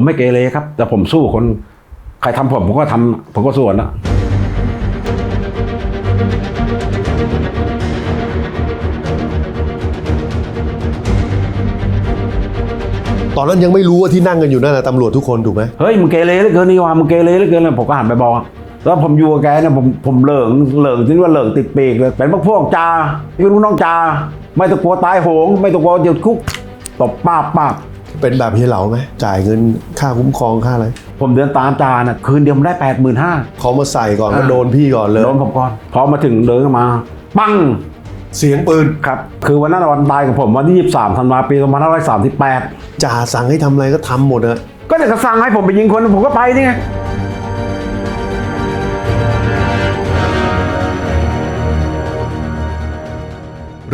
ผมไม่เกเรครับ แต่ผมสู้คน ใครทำผมผมก็ทำผมก็ส่วนนะตอนนั้นยังไม่รู้ว่าที่นั่งกันอยู่นั่นนะตำรวจทุกคนถูกไหมเฮ้ยมึงเกเรเหลือเกินนี่ว่ามึงเกเรเหลือเกินเลยผมก็หันไปบอกแล้วผมอยู่กับแกเนี่ยผมผมเหลิงเหลิงที่ว่าเหลิงติดปีกเลยเป็นพวกพวกจาพี่ลูกน้องจา ไม่ต้องกลัวตายโหง ไม่ต้องกลัวเดี๋ยวคุกตบป้าบป้าบ เป็นแบบเฮียเหลาไหมจ่ายเงินค่าคุ้มครองค่าอะไรผมเดินตามจาน่ะคืนเดียวมันได้แปดหมื่นห้าเขามาใส่ก่อนก็อ่าโดนพี่ก่อนเลยโดนผมก่อนพอมาถึงเดินเข้ามา ปังเสียงปืนครับคือวันนั้นวันตายของผมวันที่ 23ธันวาปี2538จ่าสั่งให้ทำอะไรก็ทำหมดอะก็เด็กก็สั่งให้ผมไปยิงคนผมก็ไปนี่ไง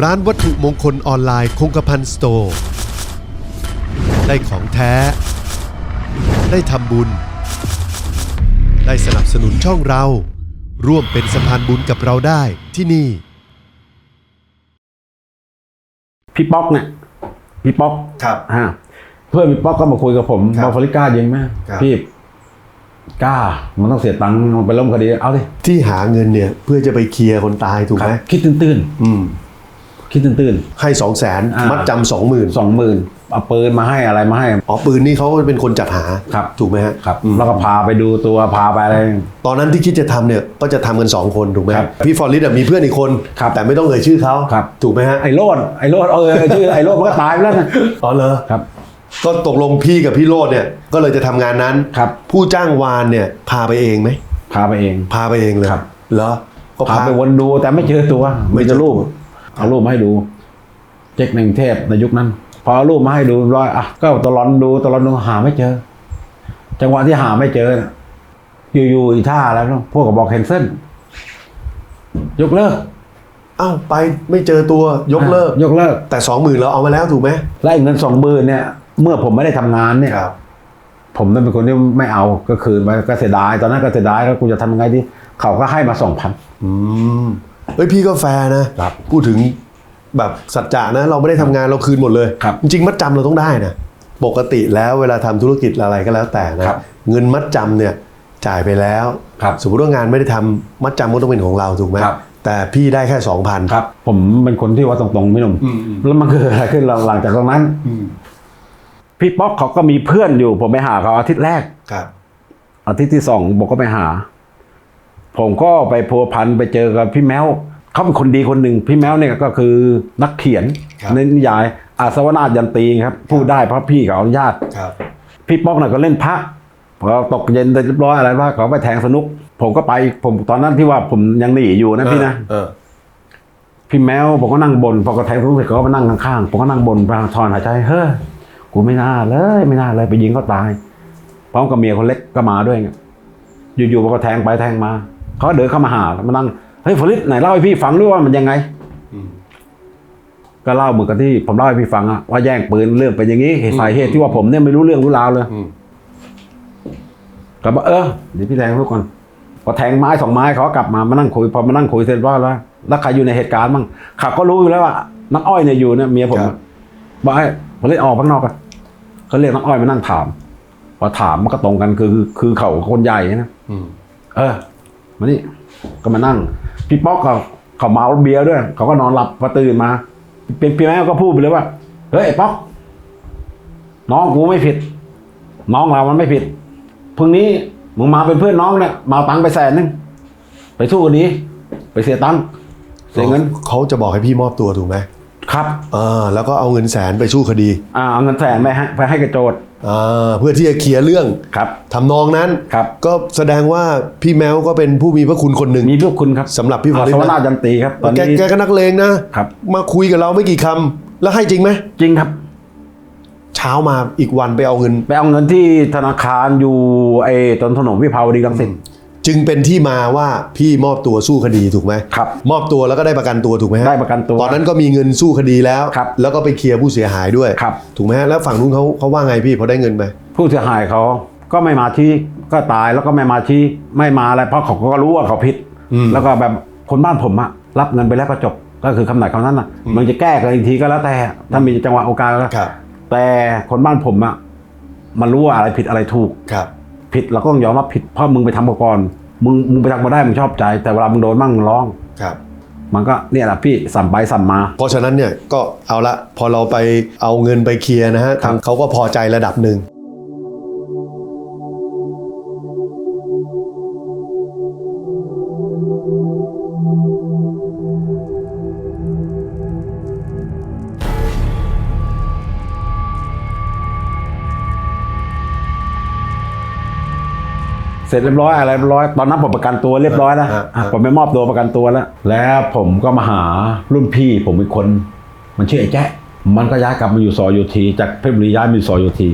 ร้านวัตถุมงคลออนไลน์คงกระพันสโตร์ ได้ของแท้ ได้ทำบุญ ได้สนับสนุนช่องเรา ร่วมเป็นสะพานบุญกับเราได้ที่นี่ พี่ป๊อกเนี่ยพี่ป๊อกครับฮะเพื่อนพี่ป๊อกก็มาคุยกับผมครับบอกฟริก้ายิงไหมครับ พี่กล้า มันต้องเสียตังค์มันไปล้มคดี เอาดิที่หาเงินเนี่ยเพื่อจะไปเคลียร์คนตายถูกครับไหมคิดตื้นอืม ๆคิดตื้น ให้สองแสนอ่ามั มัดจำสองหมื่น ๆสองหมื่น เอาปืนมาให้อะไรมาให้อ๋อปืนนี่เขาเป็นคนจัดหาครับถูกไหมฮะครับอืมแล้วก็พาไปดูตัวพาไปอะไร ตอนนั้นที่คิดจะทำเนี่ยก็จะทำกันสองคนถูกไหมครับพี่ฟอร์ริสอะมีเพื่อนอีกคนครับแต่ไม่ต้องเอ่ยชื่อเขาครับ ถูกไหมฮะไอ้โรดไอ้โรดเออชื่อไอ้โรดมันก็ตายไปแล้วนะอ๋อเหรอครับ ก็ตกลงพี่กับพี่โรดเนี่ยก็เลยจะทำงานนั้น ครับ ผู้จ้างวานเนี่ยพาไปเองไหมพาไปเอง พาไปเองเลยครับ เหรอก็พาพาไปวนดูแต่ไม่เจอตัวไม่ไม่เจเจออรูปเอารูปมาให้ดู เจ๊กในกรุงเทพในยุคนั้น พอเอารูปมาให้ดูร้อยอะก็ตลอนดูตลอนดูหาไม่เจอ จังหวะที่หาไม่เจอน่ะอยู่ๆอีท่าแล้วนะพวกกับบอกแคนเซิลยกเลิกเอ้าไปไม่เจอตัวยกเลิกอะยกเลิก แต่สองหมื่นเราเอามาแล้วถูกไหมและไอ้เงินสองหมื่นเนี่ย เมื่อผมไม่ได้ทำงานเนี่ยครับผมนั่นเป็นคนที่ไม่เอาก็คืนไปก็เสียดาย ตอนนั้นก็เสียดายแล้วกูจะทำยังไงดีเขาก็ให้มาสองพันอืมเฮ้ยพี่ก็แฟร์นะครับพูดถึง แบบสัจจะนะเราไม่ได้ทำงานเราคืนหมดเลยครับจริงๆมัดจำเราต้องได้นะปกติแล้วเวลาทำธุรกิจอะไรก็แล้วแต่นะครับเงินมัดจำเนี่ยจ่ายไปแล้วครับสมมติว่างานไม่ได้ทำมัดจำก็ต้องเป็นของเราถูกไหมครับแต่พี่ได้แค่สองพันครับ ผมเป็นคนที่ว่าตรงๆพี่หนุ่มอืมอืมแล้วมันเกิดอะไรขึ้นหลังหลังจากตรงนั้นพี่ป๊อกเขาก็มีเพื่อนอยู่ ผมไปหาเขาอาทิตย์แรกครับอาทิตย์ที่สองบอกก็ไปหา ผมก็ไปพัวพันไปเจอกับพี่แมว เขาเป็นคนดีคนหนึ่งพี่แมวเนี่ยก็คือนักเขียนครับ ในนิยายอาสวนาถยันตีครับพูดได้เพราะพี่เขาอนุญาต ครับ พี่ป๊อกน่ะก็เล่นพระพอตกเย็นเรียบร้อยอะไรว่าเขาไปแทงสนุก ผมก็ไปผมตอนนั้นที่ว่าผมยังหนีอยู่นะพี่นะเออพี่แมวผมก็นั่งบนพอก็แทงสนุกเสร็จเขาก็มานั่งข้างๆผมก็นั่งบนพลางทอนหายใจเฮ้ยกูไม่น่าเลยไม่น่าเลยไปยิงเขาตายพร้อมกับเมียคนเล็กก็มาด้วยไงอยู่ๆพอก็แทงไปแทงมาเขาก็เดินเข้ามาหาแล้วมานั่ง เฮ้ยฟริสไหนเล่าให้พี่ฟังด้วยว่ามันยังไงอืมก็เล่าเหมือนกับที่ผมเล่าให้พี่ฟังอะว่าแย่งปืนเรื่องเป็นอย่างนี้เหตุสาเหตุที่ว่าผมเนี่ยไม่รู้เรื่องรู้ราวเลยอืมก็บอกเออเดี๋ยวพี่แทงทุกคนพอแทงไม้สองไม้เขาก็กลับมามานั่งคุยพอมานั่งคุยเสร็จว่าแล้วแล้วใครอยู่ในเหตุการณ์บ้างเขาก็รู้อยู่แล้วว่านักอ้อยเนี่ยอยู่เนี่ยเมียผมครัอะบบอกให้ผมเลยออกข้างนอกกันเขาเรียกนักอ้อยมานั่งถาม พอถามมันก็ตรงกันคือ คือคือเขาคนใหญ่นะอืมเออมานี่ก็มานั่ง พี่ป๊อกเขาเขาเมาเบียร์ด้วย เขาก็นอนหลับพอตื่นมาเป็นพี่แม่ก็พูดไปเลยว่าเฮ้ยไอ้ป๊อกน้องกูไม่ผิด น้องเรามันไม่ผิดพรุ่งนี้มึงมาเป็นเพื่อนน้องเนี่ยมาเอาตังค์ไปแสนนึงไปสู้กันนี้ ไปเสียตังค์เสียเงินเขาจะบอกให้พี่มอบตัวถูกไหม ครับเออแล้วก็เอาเงินแสนไปสู้คดีอ่าเอาเงินแสนไปให้ไปให้กระโจดอ่าเพื่อที่จะเคลียร์เรื่องครับ ทำนองนั้น ครับ ก็แสดงว่าพี่แมวก็เป็นผู้มีพระคุณคนหนึ่ง มีพวกคุณครับสำหรับพี่ฟออาริสสวนานะจันตีครับตอนแกนี้ แกก็นักเลงนะครับ มาคุยกับเราไม่กี่คำแล้วให้จริงไหมจริงครับ เช้ามาอีกวันไปเอาเงินไปเอาเงินที่ธนาคารอยู่ไอ้ตนถนนวิภาวดีรังสิต จึงเป็นที่มาว่าพี่มอบตัวสู้คดีถูกไหมครับมอบตัวแล้วก็ได้ประกันตัวถูกไหมฮะได้ประกันตัวตอนนั้นก็มีเงินสู้คดีแล้ว ครับแล้วก็ไปเคลียร์ผู้เสียหายด้วยครับ ถูกไหมฮะแล้วฝั่งนู้นเขาเขาว่าไงพี่พอได้เงินไป ผู้เสียหายเขาก็ไม่มาชี้ก็ตายแล้วก็ไม่มาชี้ไม่มาอะไรเพราะเขาก็รู้ว่าเขาผิด อืม แล้วก็แบบคนบ้านผมอะรับเงินไปแล้วก็จบก็คือคำไหนคำนั้นอะมันจะแก้กันอีกทีก็แล้วแต่ถ้ามีจังหวะโอกาสก็ครับแต่คนบ้านผมอะมันรู้ว่าอะไรผิดอะไรถูก ครับ ผิดเราก็ต้องยอมรับผิดเพราะมึงไปทำมาก่อนมึงมึงไปทำมาได้มึงชอบใจ แต่เวลามึงโดนมั่งมึงร้อง ครับ มันก็เนี่ยแหละพี่สั่มไปสั่มมา เพราะฉะนั้นเนี่ยก็เอาละพอเราไปเอาเงินไปเคลียร์นะฮะทางเขาก็พอใจระดับหนึ่ง ร็จเรียบร้อยอะไรเรียบร้อยตอนนั้นผมประกันตัวเรียบร้อยแล้วอ่าอะอ่าผมไปมอบตัวประกันตัวแล้ว แล้วผมก็มาหารุ่นพี่ผมอีกคน มันชื่อไอ้แจ๊ะมันก็ย้ายกลับมาอยู่ซอยโยธีจากเพชรบุรีย้ายมาอยู่ซอยโยธี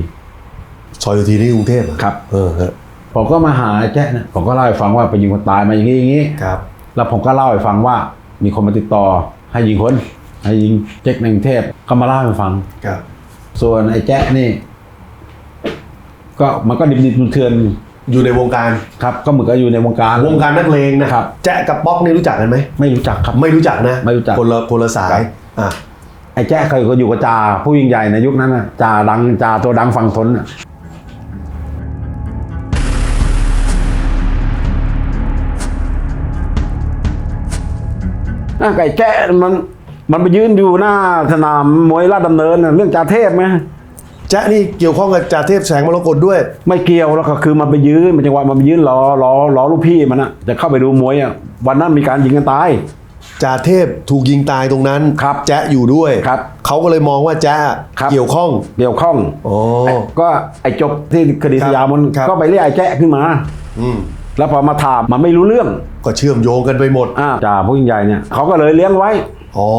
ซอยอยู่ที่กรุงเทพเหอครับ เออฮะผมก็มาหาไอ้แจ๊ะเนี่ยผมก็เล่าให้ฟังว่าไปยิงคนตายมาอย่างนี้อย่างนี้ ครับ แล้วผมก็เล่าให้ฟังว่ามีคนมาติดต่อให้ยิงคนให้ยิงเจ๊กในกรุงเทพก็มาเล่าให้ฟัง ครับ ส่วนไอ้แจ๊ะนี่ ก็มันก็ดิบดิบเทือน อยู่ในวงการๆครับก็เหมือนกับอยู่ในวงการวงการนักเลงนะครับ แจ๊ะกับป๊อกนี่รู้จักกันไหมไม่รู้จักครับไม่รู้จักนะไม่รู้จักคนละคนละสายอะไอ้แจ๊คเคยก็อยู่กับจ่าผู้ยิ่งใหญ่ในยุคนั้นน่ะจ่าดังจ่าตัวดังฝั่งทนน่ะน่ะไก่แจ๊มันมันไปยืนอยู่หน้าสนามมวยลาดดำเนินน่ะเรื่องจ่าเทพไหม แจ๊ะนี่เกี่ยวข้องกับจ่าเทพแสงมรกตด้วย ไม่เกี่ยวแล้วก็คือมันไปยืนมันจังหวะมันไปยืนรอรอรอลูกพี่มันน่ะจะเข้าไปดูมวยอะวันนั้นมีการยิงกันตาย จ่าเทพถูกยิงตายตรงนั้นครับแจ๊ะอยู่ด้วยครับเขาก็เลยมองว่าแจ๊ะครับ เกี่ยวข้องเกี่ยวข้องอ๋อก็ไอ้จบที่คดีครัสบยามมันครับ ก็ไปเรียกไอ้แจ๊ขึ้นมา อืมแล้วพอมาถามมันไม่รู้เรื่องก็เชื่อมโยงกันไปหมดอ่าจ่าผู้ยิ่งใหญ่เนี่ยเขาก็เลยเลี้ยงไว้ อ๋อ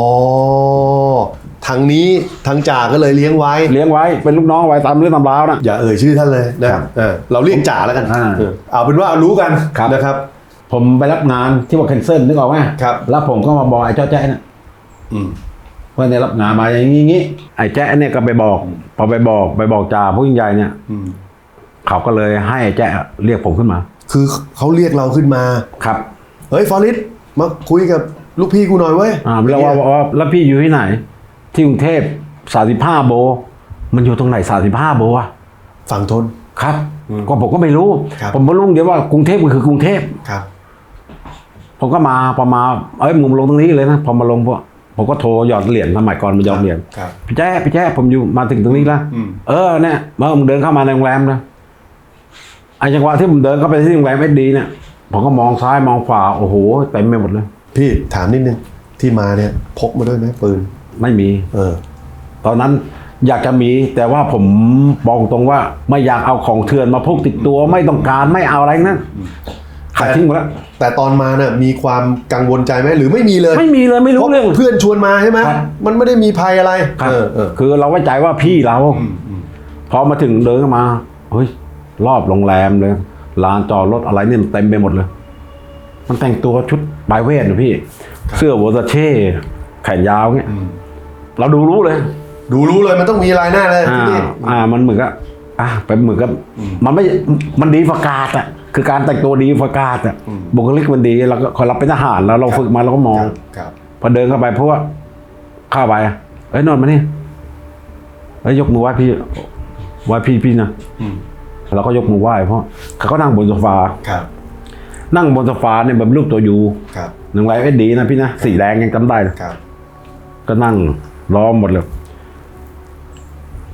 ทางนี้ทางจ่าก็เลยเลี้ยงไว้ เลี้ยงไว้เป็นลูกน้องไว้ตามเรื่องตามราวนะ อย่าเอ่ยชื่อท่านเลยนะครับเออเราเรียกจ่าแล้วกันอ่าเออเอาเป็นว่ารู้กันครับ นะครับ ผมไปรับงานที่ว่าแคนเซิลนึกออกไหมครับ แล้วผมก็มาบอกไอ้เจ้าแจ๊เนี่ยอืมว่าเนี่ยรับงานมาอย่างนี้อย่างนี้ไอ้แจ๊เนี่ยก็ไปบอก พอไปบอกไปบอกจ่าผู้ยิ่งใหญ่เนี่ยอืมเขาก็เลยให้ไอ้แจ๊เรียกผมขึ้นมา คือเขาเรียกเราขึ้นมา ครับเฮ้ยฟอริสมาคุยกับลูกพี่กูหน่อยเว้ยอ่าแล้วว่าว่าแล้วพี่อยู่ที่ไหน ที่กรุงเทพสาสิบห้าโบ มันอยู่ตรงไหนสาสิบห้าโบอะฝั่งทน ครับ อืมก็ผมก็ไม่รู้ ครับ ผมก็รู้เดียวว่ากรุงเทพมันคือกรุงเทพ ครับ ผมก็มาพอมาเอ้ยมึงมาลงตรงนี้เลยนะพอมาลงพวกผมก็โทรหยอดเหรียญสมัยก่อนมันหยอดเหรียญครับพี่แจ๊พี่แจ๊ผมอยู่มาถึงตรงนี้แล้วอืม เออเนี่ยเมื่อมึงเดินเข้ามาในโรงแรมนะไอ้จังหวะที่ผมเดินเข้าไปที่โรงแรมเอดีเนี่ยผมก็มองซ้ายมองขวาโอ้โหเต็มไปหมดเลย พี่ถามนิดนึงที่มาเนี่ยพกมาด้วยไหมปืน ไม่มี เออ ตอนนั้นอยากจะมี แต่ว่าผมบอกตรงว่า ไม่อยากเอาของเถื่อนมาพกติดตัวไม่ต้องการไม่เอาอะไรนั้นขายทิ้งหมดแล้วแต่ตอนมาเนี่ยมีความกังวลใจไหมหรือไม่มีเลยไม่มีเลยไม่รู้เรื่องพาะเพื่อนชวนมาใช่ไหมครับมันไม่ได้มีภัยอะไรครับเออเออคือเราไว้ใจว่าพี่เราอืมอืมพอมาถึงเดินเข้ามาเฮ้ยรอบโรงแรมเลยลานจอดรถอะไรเนี่ยมันเต็มไปหมดเลย มันแต่งตัวชุดบายเวทนะพี่ เสื้อวอร์ซาเช่แขนยาวเงี้ยอืม เราดูรู้เลยดูรู้เลยมันต้องมีลายหน้าเลยอ่าที่นี่ อ่ามันเหมือนกับอ่าเป็นเหมือนกับมันไม่มันดีฟากาดอะคือการแต่งตัวดีฟากาดอะบุคลิกมันดีเราก็คอยรับเป็นทหารแล้วเราฝึกมาเราก็มอง ครับครับพอเดินเข้าไปเพราะว่าเข้าไปเอ้ยนอนมานี่เอ้ยยกมือไหว้พี่ไหว้พี่พี่นะอืมเราก็ยกมือไหว้เพราะเขาก็นั่งบนโซฟา ครับนั่งบนโซฟาเนี่ยแบบรูปตัวยูครับหนึ่งไรเอ็ดดีนะพี่นะสีแดงยังจำได้เลยครับก็นั่ง ล้อมหมดเลย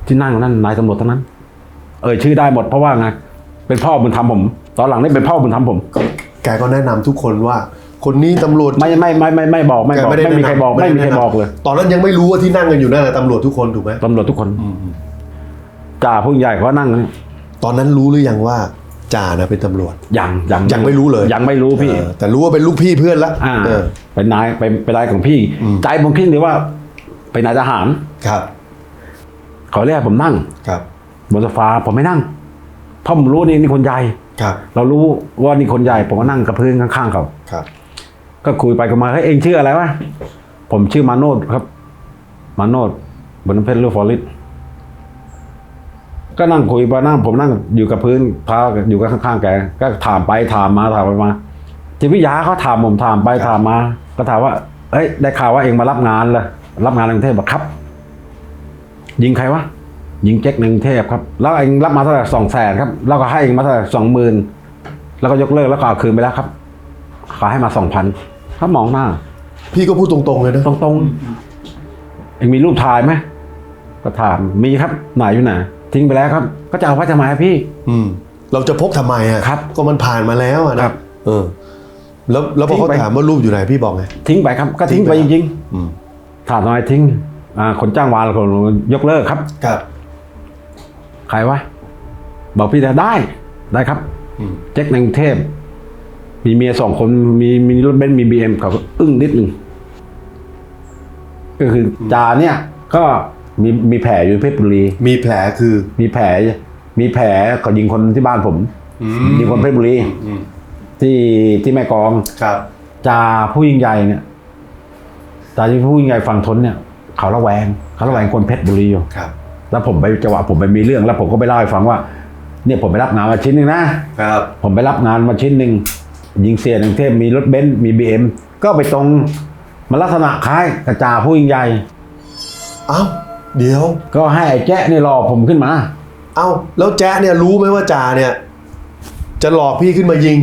ที่นั่งนั่นนายตำรวจทั้งนั้น เอ่ยชื่อได้หมดเพราะว่าไงเป็นพ่อบุญธรรมผม ตอนหลังนี่เป็นพ่อบุญธรรมผม แกก็แนะนำทุกคนว่า คนนี้ตำรวจ ไม่ไม่ไม่ไม่ไม่บอกไม่บอกแกไม่มีใครบอกแนะนำไม่มีใครแนะนำบอกเลย ตอนนั้นยังไม่รู้ว่าที่นั่งกันอยู่นั่นแหละตำรวจทุกคนถูกไหมตำรวจทุกคนจ่าผู้ใหญ่เขานั่งนี่ตอนนั้นรู้หรือยังว่าจ่านะเป็นตำรวจยังยังยังไม่รู้เลย ยังไม่รู้พี่เออแต่รู้ว่าเป็นลูกพี่เพื่อนละอ่าเออเป็นนายเป็นเป็นนายของพี่อืมใจผมคิดเลยว่า เป็นนายทหารครับเขาเรียกให้ผมนั่งครับบนโซฟาผมไม่นั่งเพราะผมรู้นี่นี่คนใหญ่ครับ เรารู้ว่านี่คนใหญ่ผมก็นั่งกับพื้นข้างๆเขาครับ ก็คุยไปกันมาเฮ้ยเองชื่ออะไรวะผมชื่อมาโนดครับ มาโนดบนำเพชรลูกฟอริสก็นั่งคุยไปนั่งผมนั่งอยู่กับพื้นพาอยู่กับข้างๆแกก็ถามไปถามมาถามไปมาจิตวิทยาเขาถามผมถามไปถามมา ก็ถามว่าเอ้ย ได้ข่าวว่าเองมารับงานเลย รับงานในกรุงเทพบอกครับ ยิงใครวะยิงแจ็คในกรุงเทพครับ แล้วเองรับมาเท่าไหร่สองแสนครับ แล้วก็ให้เองมาเท่าไหร่สองหมื่นแล้วก็ยกเลิกแล้วก็เอาคืนไปแล้วครับขอให้มาสองพันถ้ามองหน้า พี่ก็พูดตรงๆเลยนะ ตรงๆเองมีรูปถ่ายไหมก็ถามมีครับไหนอยู่ไหนทิ้งไปแล้วครับ ก็จะเอาไว้ทำไมครับพี่ อืม เราจะพกทำไมอะครับ ก็มันผ่านมาแล้วอะนะครับ เออ แล้วแล้วพอทิ้งเขาไปถามว่ารูปอยู่ไหนพี่บอกไงทิ้งไปครับ ก็ทิ้งไปทิ้จงไปริงอืมๆ ถามทำไมทิ้งอ่าคนจ้างวานคนยกเลิกครับ ครับ ใครวะ บอกพี่ได้ได้ได้ครับ อืมแจ็คในกรุงเทพ มีเมียสองคน มีมีรถเบนซ์มีบีเอ็มเขาก็อึ้งนิดนึงก็คือจาเนี่ย ก็มีมีแผลอยู่ที่เพชรบุรี มีแผลคือ มีแผล มีแผลเขายิงคนที่บ้านผม อืม ยิงคนเพชรบุรี อืมที่ที่แม่กลอง ครับ จาผู้ยิ่งใหญ่เนี่ย จาที่ผู้ยิ่งใหญ่ฝั่งทนเนี่ยเขาระแวงเขาระแวงคนเพชรบุรีอยู่ครับ แล้วผมไปจังหวะผมไปมีเรื่อง แล้วผมก็ไปเล่าให้ฟังว่า เนี่ยผมไปรับงานมาชิ้นหนึ่งนะครับ ผมไปรับงานมาชิ้นหนึ่งยิงเสียในกรุงเทพมีรถเบนซ์มีบีเอ็มก็ไปตรงมันลักษณะคล้ายกระจาผู้ยิ่งใหญ่เอ้าเดี๋ยว ก็ให้ไอ้แจ๊ะนี่หลอกผมขึ้นมา เอ้าแล้วแจ๊ะเนี่ยรู้ไหมว่าจ่าเนี่ย จะหลอกพี่ขึ้นมายิง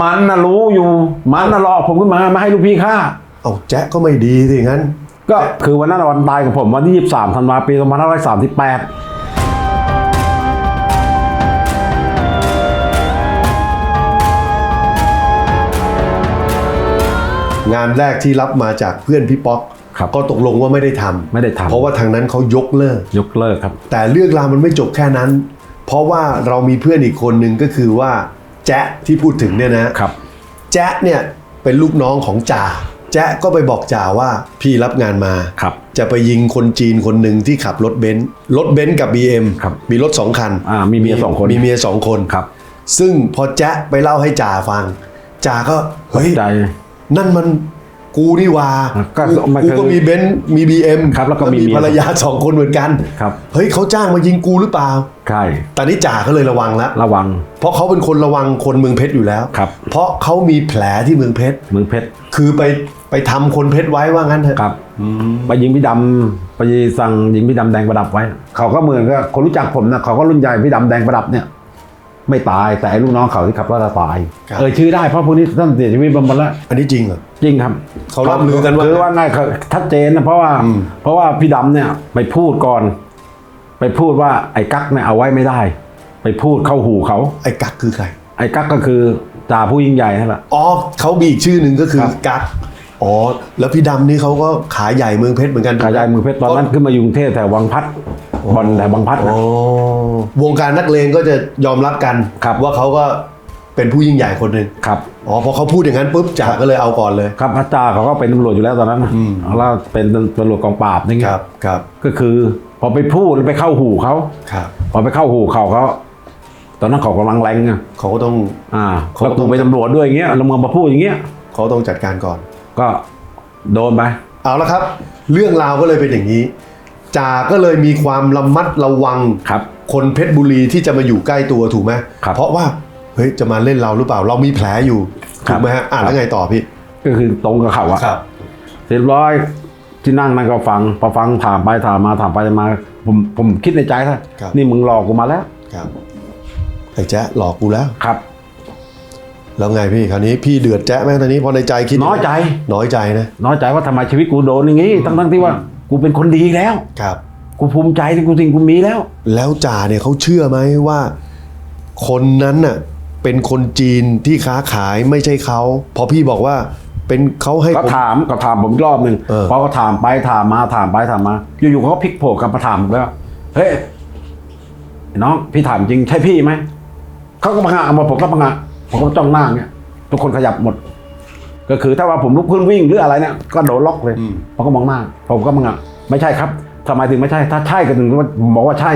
มันน่ะรู้อยู่ มันน่ะหลอกผมขึ้นมามาให้ลูกพี่ฆ่า เอาแจ๊ะก็ไม่ดีสิงั้น ก็คือวันนั้นวันตายของผมวันที่ 23ธันวาปี2538งานแรกที่รับมาจากเพื่อนพี่ป๊อกครับก็ตกลงว่าไม่ได้ทำไม่ได้ทำเพราะว่าทางนั้นเขายกเลิก ยกเลิกครับ แต่เรื่องราวมันไม่จบแค่นั้น เพราะว่าเรามีเพื่อนอีกคนหนึ่งก็คือว่าแจ๊ะที่พูดถึงเนี่ยนะครับ แจ๊ะเนี่ยเป็นลูกน้องของจ่า แจ๊ะก็ไปบอกจ่าว่าพี่รับงานมาครับ จะไปยิงคนจีนคนหนึ่งที่ขับรถเบนซ์รถเบนซ์กับ BM ครับมีรถสองคันอ่ามีเมียสองคนมีเมียสองคนครับ ซึ่งพอแจ๊ะไปเล่าให้จ่าฟังจ่าก็เฮ้ยใจนั่นมัน กูนี่หว่าก็กูมันกูคือก็มีเบนซ์มี BM ครับแล้วก็มีเมีย ภรรยาสองคนเหมือนกัน ครับเฮ้ยเขาจ้างมายิงกูหรือเปล่า ใช่ตอนนี้จ่าก็เลยระวังแล้วระวัง เพราะเขาเป็นคนระวังคนเมืองเพชรอยู่แล้ว ครับ เพราะเขามีแผลที่เมืองเพชรมือเพชรคือไปไปทำคนเพชรไว้ว่างั้นเถอะครับไปยิงพี่ดำไปสั่งยิงพี่ดำแดงประดับไว้ เขาก็เหมือนกับคนรู้จักผมนะเขาก็รุ่นใหญ่พี่ดำแดงประดับเนี่ย ไม่ตายแต่ไอ้ลูกน้องเขาที่ขับรถอะตายเออชื่อได้เพราะพวกนี้ท่านเสียชีวิตบำบัดแล้วอันนี้จริงเหรอ จริงครับเขาร่ำลือกันว่าคือว่าไงเขาชัดเจนนะเพราะว่า อืม เพราะว่าพี่ดำเนี่ยไปพูดก่อน ไปพูดว่าไอ้กั๊กเนี่ยเอาไว้ไม่ได้ ไปพูดเข้าหูเขา ไอ้กักคือใคร ไอ้กั๊กก็คือจ่าผู้ยิ่งใหญ่นั่นแหละ อ๋อเขามีอีกชื่อหนึ่งก็คือครับ กักอ๋อ แล้วพี่ดำนี่เขาก็ขายใหญ่เมืองเพชรเหมือนกันขายายมือเพชรตอนนั้นขึ้นมาอยู่กรุงเทพแถววังพัด บอลแถววังพัดอ๋นะอวงการนักเลงก็จะยอมรับกันครับ ว่าเขาก็เป็นผู้ยิ่งใหญ่คนหนึ่งครับ อ๋อพอเขาพูดอย่างนั้นปุ๊บจ่าก็เลยเอาก่อนเลย ครับพระจ่าเขาก็เป็นตำรวจอยู่แล้วตอนนั้นนะอืม แล้วเป็นตำรวจกองปราบนี่ไงครับครับก็คือพอไปพูดแล้วไปเข้าหูเขาครับพอไปเข้าหูเขาเขาตอนนั้นเขากำลังแรงไงเขาก็ต้องอ่าเขาแล้วต้กูองเป็นตำรวจด้วยอย่างเงี้ยแล้วมึงมาพูดอย่างเงี้ย เขาต้องจัดการก่อน ก็โดนไปเอาละครับ เรื่องราวก็เลยเป็นอย่างนี้ จ่าก็เลยมีความระมัดระวังครับ คนเพชรบุรีที่จะมาอยู่ใกล้ตัวถูกไหมครับเพราะว่าเฮ้ยจะมาเล่นเราหรือเปล่าเรามีแผลอยู่ครัถูบ กไหมฮะอ่านแล้วไงต่อพี่ก็คือตรงกับเขาอะครับ เสร็จร้อยที่นั่งนั่งก็ฟังพอฟังถามไปถามมาถามไปมา ผมผมคิดในใจถ้าครับ นี่มึงหลอกกูมาแล้วครับไอ้แจ๊ะหลอกกูแล้ว ครับ แล้วไงพี่คราวนี้พี่เดือดแจ๊ะไหมตอนนี้พอในใจคิดน้อยใจ น้อยใจนะ น้อยใจว่าทำไมชีวิตกูโดนอย่างงี้ทั้งทั้งที่ว่า กูเป็นคนดีแล้ว ครับ กูภูมิใจที่กูสิ่งกูมีแล้ว แล้วจ่าเนี่ยเขาเชื่อไหมว่า คนนั้นน่ะเป็นคนจีนที่ค้าขายไม่ใช่เขาพอพี่บอกว่าเป็นเขาให้ก็ผม ถามก็ถามผมอีกรอบหนึ่งเออ พอก็ถามไปถามมาถามไปถามมา อยู่ๆเขาก็พลิกโผล่กลับมาถามผมแล้วเฮ้ยไอ้น้องพี่ถามจริงใช่พี่ไหมเขาก็พังะมาผมก็พังะผมก็จ้องหน้าเนี่ยทุกคนขยับหมด ก็คือถ้าว่าผมลุกขึ้นวิ่งหรืออะไรเนี่ยก็โดนล็อกเลยเขาก็มองหน้าผมก็พังะไม่ใช่ครับทำไมถึงไม่ใช่ ถ้าใช่ก็ถึงว่าผมบอกว่าใช่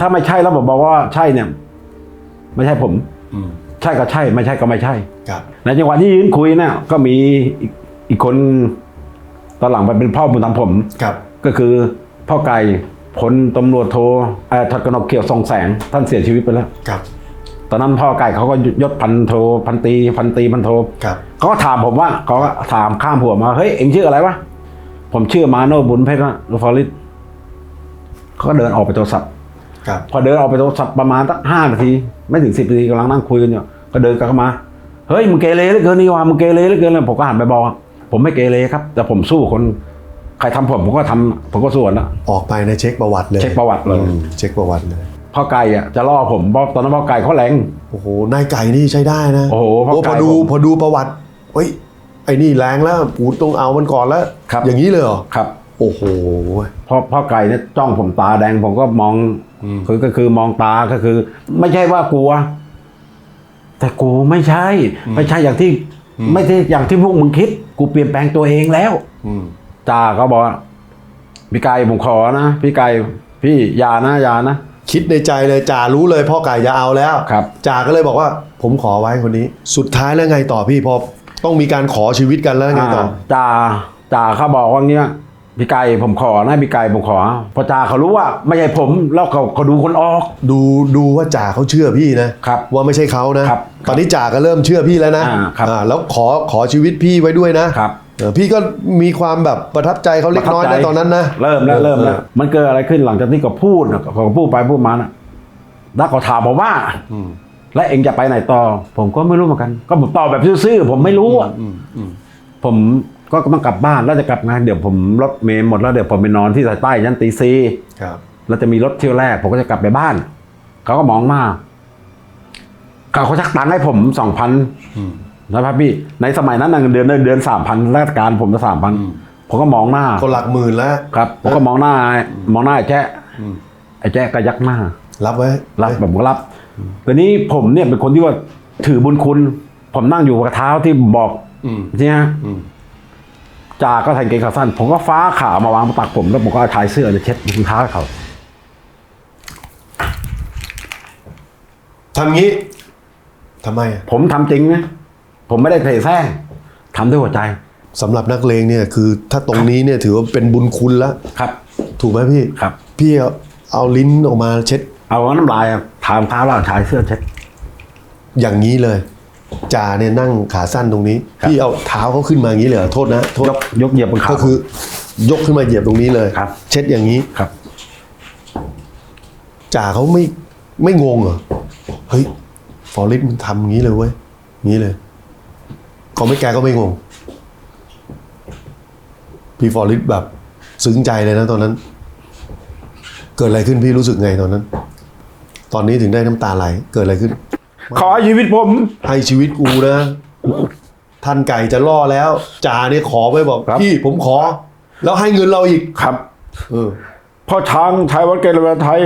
ถ้าไม่ใช่แล้วผมบอกว่าใช่เนี่ย ไม่ใช่ผมอืมใช่ก็ใช่ ไม่ใช่ก็ไม่ใช่ครับในจังหวะที่ยืนคุยเนี่ยก็มีอีกอีกคนตอนหลังไปเป็นพ่อบุญธรรมผมครับก็คือพ่อไก่พลตำรวจโทเอ่อทัดกนกเขียวทรงแสง ท่านเสียชีวิตไปแล้วครับ ตอนนั้นพ่อไก่เขาก็ยศพันโทพันตรีพันตรีพันโทครับ เขาก็ถามผมว่าเขาก็ถามข้ามหัวมาเฮ้ยเอ็งชื่ออะไรวะผมชื่อมาโนบุญเพชรนะลูฟอริสเขาก็เดินออกไปโทรศัพท์ครับพอเดินออกไปตรงสักประมาณสักห้านาที ไม่ถึงสิบนาทีกำลังนั่งคุยกันอยู่ก็เดินกลับเข้ามาเฮ้ยมึงเกเรเหลือเกินนี่ว่ามึงเกเรเหลือเกินเลยผมก็หันไปบอกผมไม่เกเรครับ แต่ผมสู้คนใครทำผมผมก็ทำผมก็ส่วนละออกไปในเช็คประวัติเลยเช็คประวัติเลยอืมเช็คประวัติเลยพ่อไก่อะจะล่อผมเพราะตอนนั้นพ่อไก่เขาแรงโอ้โหนายไก่นี่ใช้ได้นะโอ้โหเพราะพอไก่ดูผมพอดูประวัติ เฮ้ยไอ้นี่แรงแล้วปูต้องเอามันก่อนแล้วครับ อย่างนี้เลยเหรอครับโอ้โหเพราะพ่อไก่เนี่ยจ้องผมตาแดงผมก็มองอืม คือก็คือมองตาก็คือ ไม่ใช่ว่ากลัว แต่กูไม่ใช่ ไม่ใช่อย่างที่ ไม่ใช่อย่างที่พวกมึงคิด กูเปลี่ยนแปลงตัวเองแล้วอืมจ่าก็บอกว่าพี่ไก่ผมขอนะพี่ไก่พี่อย่านะอย่านะ คิดในใจเลยจ่ารู้เลยพ่อไก่จะเอาแล้วครับ จ่าก็เลยบอกว่า ผมขอไว้คนนี้ สุดท้ายแล้วไงต่อพี่พอ ต้องมีการขอชีวิตกันแล้วไงต่อาจ่าจ่าเขาบอกว่าเงี้ยพี่ไก่ผมขอนะพี่ไก่ผมขอ พอจ่าเขารู้ว่าไม่ใช่ผมแล้วเขาเขาดูคนออก ดูดูว่าจ่าเขาเชื่อพี่นะครับว่าไม่ใช่เขานะครับตอนนี้จ่าก็เริ่มเชื่อพี่แล้วนะอ่าครับอ่าแล้วขอขอชีวิตพี่ไว้ด้วยนะครับเออพี่ก็มีความแบบประทับใจเขาเล็กน้อยประทันะบใจตอนนั้นนะเริ่มแล้วเริ่มแล้วออมันเกิดอะไรขึ้นหลังจากที่เขาพูดน่ะเขาพูดไปพูดมาน่ะแล้วเขาถามผมว่าอืม และเองจะไปไหนต่อ ผมก็ไม่รู้เหมือนกัน ก็ผมตอบแบบซื่อๆผมไม่รู้อะอืมอืมผมก็ต้องกลับบ้านแล้วจะกลับงานเดี๋ยวผมรถเมล์หมดแล้วเดี๋ยวผมไปนอนที่สายใต้ยันตีซีครับแล้วจะมีรถเที่ยวแรก ผมก็จะกลับไปบ้าน เขาก็มองหน้าเขาเขาชักตังค์ให้ผมสองพันอืมนะครับพี่ในสมัยนั้นน่ะเงินเดือนเดือนสามพันราชการผมจะสามพันอืมผมก็มองหน้าก็หลักหมื่นแล้วครับ ผมก็มองหน้า มองหน้าไอ้แจ๊ะอืมไอ้แจ๊ะก็ยักหน้า รับไว้รับผมก็รับ ตอนนี้ผมเนี่ยเป็นคนที่ว่าถือบุญคุณ ผมนั่งอยู่กับเท้าที่บอกอืมใช่ไหมอืมจาก็ใส่กางเกงขาสั้น ผมก็ฟ้าขาวมาวางบนตักผมแล้วผมก็เอาชายเสื้อเนี่ยเช็ดรองเท้าให้เขาทำงี้ทำไมอะผมทำจริงนะผมไม่ได้เทแซงทำด้วยหัวใจสำหรับนักเลงเนี่ยคือถ้าตรงนี้เนี่ยถือว่าเป็นบุญคุณแล้วครับ ถูกไหมพี่ครับ พี่เอาเอาลิ้นออกมาเช็ด เอาน้ำลายอะ ทารองเท้าแล้วเอาชายเสื้อเช็ด อย่างนี้เลยจ่าเนี่ยนั่งขาสั้นตรงนี้ครับ พี่เอาเท้าเขาขึ้นมาอย่างนี้เลยเหรอโทษนะโทษยกยกเหยียบบนขา ก็คือ ยกขึ้นมาเหยียบตรงนี้เลยครับ เช็ดอย่างนี้ครับ จ่าเขาไม่ไม่งงเหรอเฮ้ยฟอริสมันทำอย่างนี้เลยเว้ยอย่างนี้เลยเขาไม่แกก็ไม่งง พี่ฟอริสแบบ ซึ้งใจเลยนะตอนนั้น เกิดอะไรขึ้นพี่รู้สึกไงตอนนั้น ตอนนี้ถึงได้น้ำตาไหลเกิดอะไรขึ้น ขอชีวิตผม ให้ชีวิตกูนะ ท่านไก่จะล่อแล้วจ่าเนี่ยขอไปบอกครับ พี่ผมขอ แล้วให้เงินเราอีก ครับเออ พ่อช้างไทยวัดเกลเวลไทย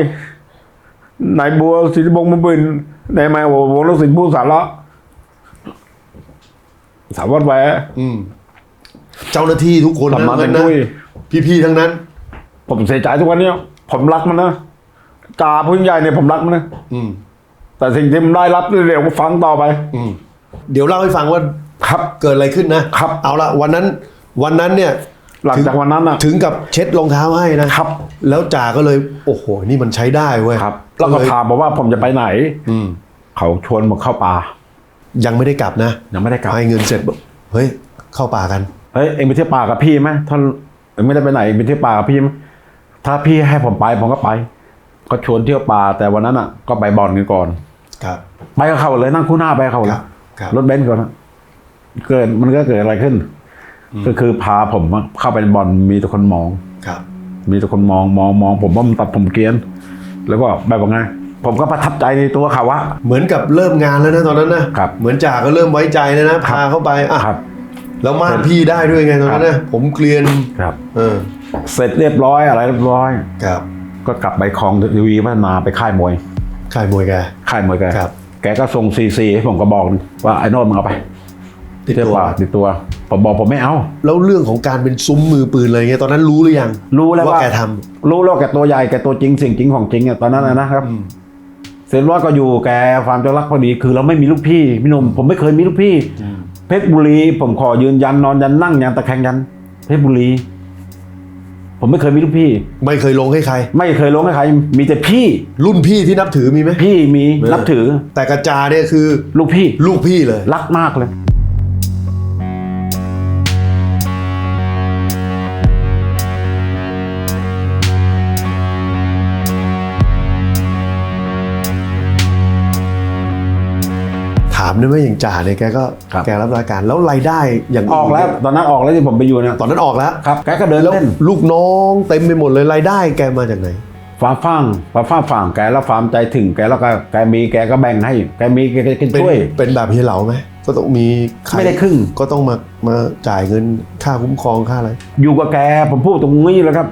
นายบัวศิริบงศ์มุบินนายแมววงศ์ลูกศิษย์ผู้สาระสาวัดแหวอืม เจ้าหน้าที่ทุกคนทำมาทั้เป็นงนั้นด้วยนะพี่ๆทั้งนั้น ผมเสียใจทุกวันเนี้ยผมรักมันนะ จ่าพึ่งใหญ่เนี่ยผมรักมันนะอืม แต่สิ่งที่มันได้รับเดี๋ยวก็ฟังต่อไป อืม เดี๋ยวเล่าให้ฟังว่าครับ เกิดอะไรขึ้นนะครับ เอาละวันนั้น วันนั้นเนี่ย หลังจากวันนั้นอะ ถึงกับเช็ดรองเท้าให้นะครับ แล้วจ่าก็เลย โอ้โห นี่มันใช้ได้เว้ยครับ แล้วก็เลยถามบอกว่าผมจะไปไหน อืม เขาชวนผมเข้าป่า ยังไม่ได้กลับนะยังไม่ได้กลับ ให้เงินเสร็จบอกเฮ้ย เข้าป่ากัน เฮ้ยเอ็งไปเที่ยวป่ากับพี่ไหมท่านเอ็งไม่ได้ไปไหนเอ็งไปเที่ยวป่ากับพี่ไหมถ้าพี่ให้ผมไปผมก็ไป ก็ชวนเที่ยวป่าแต่วันนั้นอะ ก็ไปบอลกันก่อน ครับ ไปกับเขาเลยนั่งคู่หน้าไปกับเขาเลครัยบครับรถเบนซ์ก่อนนะเกิดมันก็เกิดอะไรขึ้น ก็คือพาผมอะเข้าไปในบอลมีแต่คนมองครับ มีแต่คนมองมองมอง ผมว่ามันตัดผมเกรียน แล้วก็แบบว่าไงผมก็ประทับใจในตัวเขาว่าเหมือนกับเริ่มงานแล้วนะตอนนั้นนะครับเหมือนจ่าก็เริ่มไว้ใจแล้วนะพาเข้าไปอะครับแล้วม่านพี่ได้ด้วยไงตอนนั้นนะผมเกลียนครับ เออ เสร็จเรียบร้อยอะไรเรียบร้อยครับ ก็กลับไปคลองทีวีพัฒนาไปค่ายมวย ค่ายมวยแก ค่ายมวยแกครับ แกก็ส่งซีซีให้ผมก็บอกว่าไอ้โนนมึงเอาไปติดเที่ยวตัวป่าติดตัวผมบอกผมไม่เอา แล้วเรื่องของการเป็นซุ้มมือปืนอะไรเงี้ยตอนนั้นรู้หรือยัง รู้แล้วว่าแกทรู้แล้วแกตัวใหญ่แกตัวจริงสิ่งจริงของจริงอะตอนนั้นนะนะครับอืมเสร็จร้อยก็อยู่แกความจงรักภักดีคือเราไม่มีลูกพี่พี่หนุ่มผมไม่เคยมีลูกพี่ เพชรบุรี ผมขอยืนยันนอนยันนั่งยันตะแคงยัน เพชรบุรี ผมไม่เคยมีลูกพี่ำไม่เคยลงให้ใคร ไม่เคยลงให้ใคร มีแต่พี่ รุ่นพี่ที่นับถือมีไหมพี่มีเออนับถือ แต่กระจาเนี่ยคือลูกพี่ ลูกพี่เลย รักมากเลยามได้ไหมอย่างจ่าเนี่ยแกก็ครับ แกรับราชการแล้วรายได้อย่างออกแล้วตอนนั้นออกแล้วที่ผมไปอยู่เนี่ยตอนนั้นออกแล้วครับแกก็เดินแล้วเล่นลูกน้องเต็มไปหมดเลยรายได้แกมาจากไหน ฟาร์มฟังฟาร์มฟังฝั่งแกแล้วฟาร์มใจถึงแกแล้วก็แกมีแกก็แบ่งให้แกมีแกแกแกเป็นช่วย เป็นแบบเฮียเหลาไหมก็ต้องมีใรไม่ได้ครึ่ง ก็ต้องมามาจ่ายเงินค่าคุ้มครองค่าอะไร อยู่กับแกผมพูดตรงนี้เลยครับ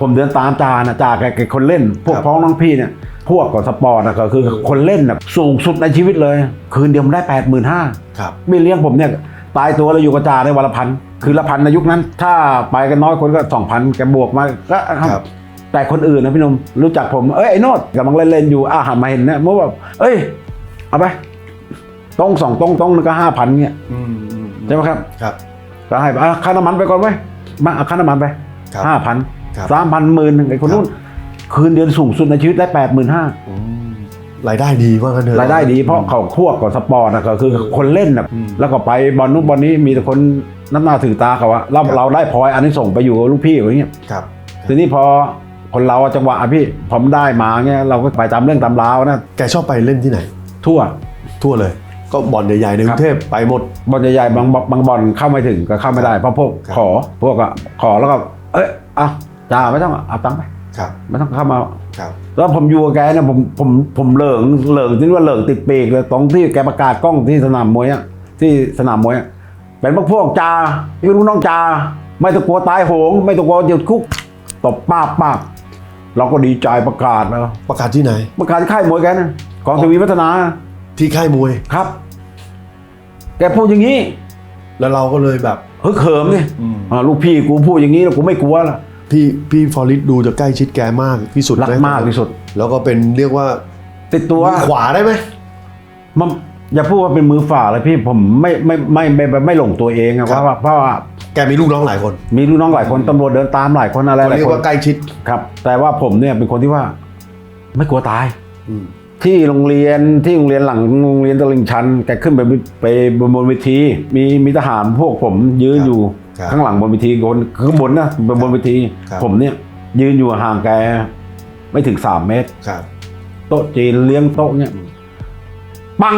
ผมเดินตามจานะจ่าแกแกคนเล่น พวกครับ พ้องน้องพี่เนี่ย พวกกับสปอร์ตนะก็คือคนเล่นนะสูงสุดในชีวิตเลย คืนเดียวมันได้แปดหมื่นห้าครับไม่เลี้ยงผมเนี่ยตายตัวแล้วอยู่กับจ่าได้วันละพันคือละพันในยุคนั้น ถ้าไปกันน้อยคนก็สองพันแกบวกมาก็ครับแต่คนอื่นนะพี่หนมรู้จักผมเอ้ยไอ้โนดกำลังเล่นๆอยู่อาหารมาเห็นนะเมื่อแบบเอ้ยเอาไปต้องสองต้องต้องนึงก็ห้าพันเนี่ยอืมอืมใช่ไหมครับครับก็ให้ไปอะค่าน้ำมันไปก่อนไว้ยมาเอาค่าน้ำมันไปครับห้าพันครับสามพันหมื่นหนึ่งไอ้คนนู้น คืนเดือนสูงสุดในชีวิตได้แปดหมื่นห้าอืมรายได้ดีว่ากันเถอะรายได้ดีเพราะเขาควบกับสปอร์ตนะก็คือคนเล่นนะอืมแล้วก็ไปบอลนู้นบอลนี้มีแต่คนน้ำหน้าถือตาเขาว่าเราครับเราได้พลอยอันนี้ส่งส์ไปอยู่กับลูกพี่อย่างเงี้ยครับ ทีนี้พอคนเราอะจังหวะอะพี่ผมได้มาเงี้ยเราก็ไปตามเรื่องตามราวนะแกชอบไปเล่นที่ไหน ทั่วทั่วเลย ก็บ่อนใหญ่ๆในกรุงเทพไปหมดบอลใหญ่ๆบางบางบอลเข้าไม่ถึงก็เข้าไม่ได้เพราะพวกครับขอพวกอะขอแล้วก็เอ้ยอะจ่าไม่ต้องเอาตังค์ไป ครับไม่ต้องเข้ามาครับแล้วผมอยู่กับแกเนี่ยผมผมผมเหลิงเหลิงที่ว่าเหลิงติดปีกเลยตรงที่แกประกาศกล้องที่สนามมวยอะที่สนามมวยอะเป็นพวกพวกจ่าพี่ลูกน้องจ่าไม่ต้องกลัวตายโหง ไม่ต้องกลัวเดือดคุกตบป้าบป้าบเราก็ดีใจประกาศแล้วประกาศที่ไหน ประกาศที่ค่ายมวยแกนะกองทวีพัฒนาที่ค่ายมวยครับ แกพูดอย่างนี้ แล้วเราก็เลยแบบเฮ้ยเขิมเนี่ยอืมอ่าลูกพี่กูพูดอย่างนี้แล้วกูไม่กลัวละ พี่พี่ฟอริสดูจะใกล้ชิดแกมากที่สุดรักไหมากที่สุด แล้วก็เป็นเรียกว่าติดตัวมือขวาได้ไหมมันอย่าพูดว่าเป็นมือฝ่าเลยพี่ผมไม่ไม่ไม่ไม่ไม่ไม่หลงตัวเองอะเพราะว่าเพราะว่าแกมีลูกน้องหลายคน มีลูกน้องหลายคนตำรวจเดินตามหลายคนอะไรหเขาลายเรียคกนว่าใกล้ชิดครับ แต่ว่าผมเนี่ยเป็นคนที่ว่า ไม่กลัวตายอืม ที่โรงเรียนที่โรงเรียนหลังโรงเรียนตลิ่งชันแกขึ้นไปไปบนบนเวทีมีมีทหารพวกผมยืนอยู่ครับข้างหลังบนเวทีคนข้างบนนะบนบนเวทีครับผมเนี่ยยืนอยู่ห่างแกไม่ถึงสามเมตรครับโต๊ะจีนเลี้ยงโต๊ะเนี่ยปัง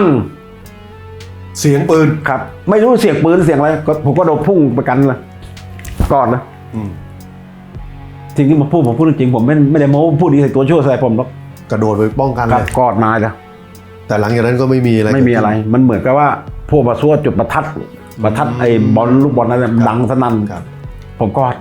เสียงปืนครับ ไม่รู้เสียงปืนเสียงอะไรก็ผมก็โดนพุ่งไปกันเลยกอดเลยอืมจริงที่มาพูดผมพูดจริงๆผมไม่ไม่ได้โม้พูดดีใส่ตัวชั่วใส่ผมหรอก กระโดดไปป้องกันคเลรับยกอดนายจ้ะแต่หลังจากนั้นก็ไม่มีอะไรไม่มีอะไร มันเหมือนกับว่าพวกมาซัวจุดประทัดประทัดไอ้บอลลูกบอลนั้นน่ะดังสนั่นครับผมกอด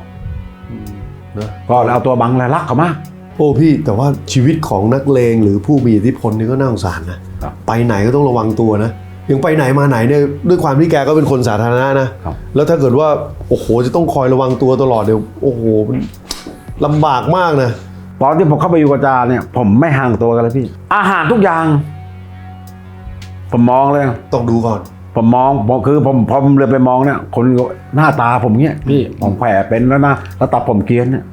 เนอะกอดแล้วเอาตัวบังแล้วรักเขามาก โอ้พี่แต่ว่าชีวิตของนักเลงหรือผู้มีอิทธิพลนี่ก็น่าสงสารนะครับ ไปไหนก็ต้องระวังตัวนะยังไปไหนมาไหนเนี่ยด้วยความที่แกก็เป็นคนสาธารณะนะครับ แล้วถ้าเกิดว่าโอ้โหจะต้องคอยระวังตัวตลอดเดี๋ยวโอ้โหมันลำบากมากนะ ตอนที่ผมเข้าไปอยู่กับอาจารย์เนี่ย ผมไม่ห่างตัวกันเลยพี่ อาหารทุกอย่าง ผมมองเลย ต้องดูก่อน ผมมองผมคือผมพอผมเลยไปมองเนี่ย คนก็หน้าตาผมเนี้ยพี่ผมแผลเป็นแล้วนะแล้วตัดผมเกรียนเนี่ย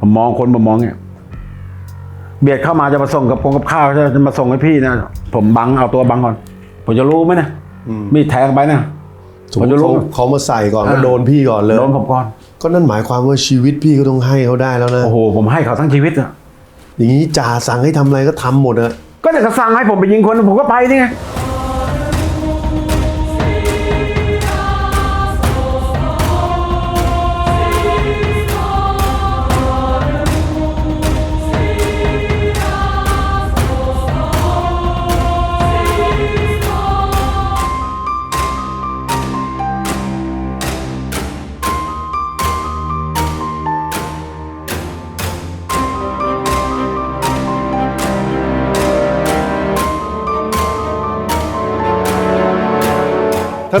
ผมมองคนผมมองเนี่ยเบียดเข้ามาจะมาส่งกับกงกับข้าวจะจะมาส่งให้พี่นะผมบังเอาตัวบังก่อน ผมจะรู้ไหมนะอืมมีดแทงไปนะสมมติผมจะรู้เขาเขามาใส่ก่อนก็อ่าโดนพี่ก่อนเลยโดนผมก่อน ก็นั่นหมายความว่าชีวิตพี่ก็ต้องให้เขาได้แล้วนะ โอ้โห ผมให้เขาทั้งชีวิตอะอย่างนี้จ่าสั่งให้ทำอะไรก็ทำหมดอะก็แต่ก็สั่งให้ผมไปยิงคนผมก็ไปนี่ไง